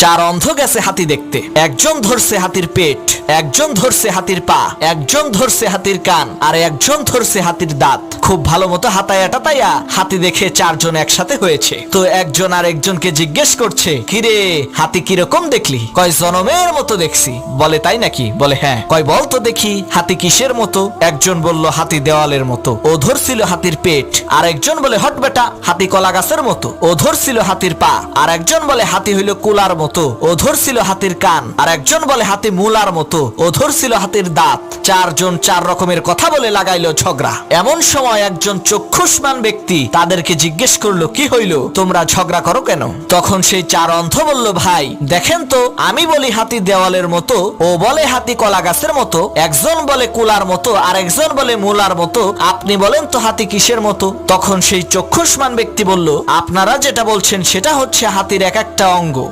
চার অন্ধ গেছে হাতি দেখতে একজন ধরছে হাতির পেট। একজন ধরছে হাতির পা, একজন ধরছে হাতির কান, আর একজন ধরছে হাতির দাঁত। খুব ভালো মতো হাতায়া টাতায়া হাতি দেখে চারজন একসাথে হয়েছে। তো একজন আর একজনকে জিজ্ঞেস করছে, কিরে, হাতি কীরকম দেখলি? কয়, জনমের মতো দেখছি। বলে তাই নাকি? বলে হ্যাঁ। কয়, বল তো দেখি, হাতি কিসের মতো? একজন বলল, হাতি দেওয়ালের মতো। ও ধরছিল হাতির পেট। আর একজন বলে, হট বেটা, হাতি কলা গাছের মতো। ও ধরছিল হাতির পা। আর একজন বলে, হাতি হইল কুলার মতো। ও ধরছিল হাতির কান। আর একজন বলে, হাতি মুলার মতো। ও ধরছিল হাতের দাঁত। চারজন চার রকমের কথা বলে লাগাইলো ঝগড়া। এমন সময় একজন চক্ষুষ্মান ব্যক্তি তাদেরকে জিজ্ঞেস করল, কি হইল? তোমরা ঝগড়া করো কেন? তখন সেই চার অন্ধ বলল, ভাই, দেখেন তো, আমি বলি হাতি দেওয়ালের মতো, ও বলে হাতি কলা গাছের মতো, একজন বলে কুলার মতো, আর একজন বলে মুলার মতো। আপনি বলেন তো হাতি কিসের মতো? তখন সেই চক্ষুষ্মান ব্যক্তি বলল, আপনারা যেটা বলছেন সেটা হচ্ছে হাতির এক একটা অঙ্গ।